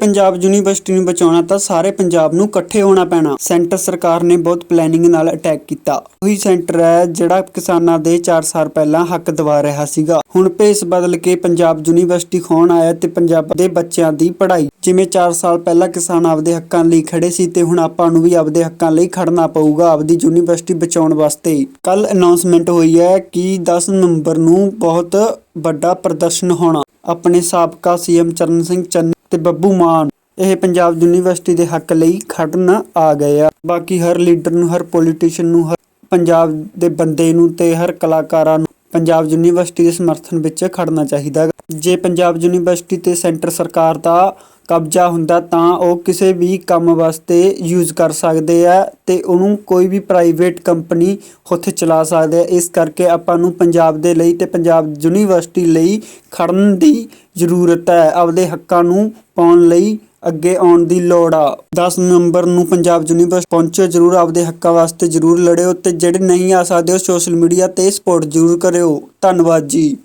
Punjab university ਨੂੰ ਬਚਾਉਣਾ ਤਾਂ ਸਾਰੇ ਪੰਜਾਬ ਨੂੰ ਇਕੱਠੇ ਹੋਣਾ ਪੈਣਾ। ਸੈਂਟਰ ਸਰਕਾਰ ਨੇ ਬਹੁਤ ਪਲੈਨਿੰਗ ਨਾਲ ਅਟੈਕ ਕੀਤਾ। ਉਹੀ ਸੈਂਟਰ ਹੈ ਜਿਹੜਾ ਕਿਸਾਨਾਂ ਦੇ 4 ਸਾਲ ਪਹਿਲਾਂ ਹੱਕ ਦਵਾ ਰਿਹਾ ਸੀਗਾ। ਹੁਣ ਭੇਸ ਬਦਲ ਕੇ ਪੰਜਾਬ ਯੂਨੀਵਰਸਿਟੀ ਖੋਣ ਆਇਆ ਤੇ ਪੰਜਾਬ ਦੇ ਬੱਚਿਆਂ ਦੀ ਪੜ੍ਹਾਈ। ਜਿਵੇਂ 4 ਸਾਲ ਪਹਿਲਾਂ ਕਿਸਾਨ ਆਪਦੇ ਹੱਕਾਂ ਲਈ ਖੜੇ ਸੀ ਤੇ ਹੁਣ ਆਪਾਂ ਨੂੰ ਵੀ ਆਪਦੇ ਹੱਕਾਂ ਲਈ ਖੜਨਾ ਪਊਗਾ ਆਪਦੀ ਯੂਨੀਵਰਸਿਟੀ ਬਚਾਉਣ ਵਾਸਤੇ। ਕੱਲ ਅਨਾਉਂਸਮੈਂਟ ਹੋਈ ਹੈ ਕਿ 10 ਨਵੰਬਰ ਨੂੰ ਬਹੁਤ ਵੱਡਾ ਪ੍ਰਦਰਸ਼ਨ ਹੋਣਾ। ਆਪਣੇ ਸਾਬਕਾ ਸੀਐਮ ਚਰਨ ਸਿੰਘ ਚੰਨੀ ਤੇ ਬੱਬੂ ਮਾਨ ਇਹ ਪੰਜਾਬ ਯੂਨੀਵਰਸਿਟੀ ਦੇ ਹੱਕ ਲਈ ਖੜਨ ਆ ਗਏ ਆ ਬਾਕੀ ਹਰ ਲੀਡਰ ਨੂੰ, ਹਰ ਪੋਲੀਟੀਸ਼ੀਅਨ ਨੂੰ, ਹਰ ਪੰਜਾਬ ਦੇ ਬੰਦੇ ਨੂੰ ਤੇ ਹਰ ਕਲਾਕਾਰਾਂ ਨੂੰ ਪੰਜਾਬ ਯੂਨੀਵਰਸਿਟੀ ਦੇ ਸਮਰਥਨ ਵਿੱਚ ਖੜਨਾ ਚਾਹੀਦਾ ਗਾ। ਜੇ ਪੰਜਾਬ ਯੂਨੀਵਰਸਿਟੀ ਤੇ ਸੈਂਟਰ ਸਰਕਾਰ ਦਾ ਕਬਜ਼ਾ ਹੁੰਦਾ ਤਾਂ ਉਹ ਕਿਸੇ ਵੀ ਕੰਮ ਵਾਸਤੇ ਯੂਜ਼ ਕਰ ਸਕਦੇ ਆ ਤੇ ਉਹਨੂੰ ਕੋਈ ਵੀ ਪ੍ਰਾਈਵੇਟ ਕੰਪਨੀ ਉੱਥੇ ਚਲਾ ਸਕਦੇ ਆ। ਇਸ ਕਰਕੇ ਆਪਾਂ ਨੂੰ ਪੰਜਾਬ ਦੇ ਲਈ ਤੇ ਪੰਜਾਬ ਯੂਨੀਵਰਸਿਟੀ ਲਈ ਖੜਨ ਦੀ ਜ਼ਰੂਰਤ ਹੈ। ਆਪਦੇ ਹੱਕਾਂ ਨੂੰ ਪਾਉਣ ਲਈ ਅੱਗੇ ਆਉਣ ਦੀ ਲੋੜ ਆ। 10 ਨਵੰਬਰ ਨੂੰ ਪੰਜਾਬ ਯੂਨੀਵਰਸਿਟੀ ਪਹੁੰਚੋ, ਜਰੂਰ ਆਪਦੇ ਹੱਕਾਂ ਵਾਸਤੇ ਜਰੂਰ ਲੜਿਓ ਤੇ ਜਿਹੜੇ ਨਹੀਂ ਆ ਸਕਦੇ ਉਹ ਸੋਸ਼ਲ ਮੀਡੀਆ ਤੇ ਸਪੋਰਟ ਜਰੂਰ ਕਰਿਓ। ਧੰਨਵਾਦ ਜੀ।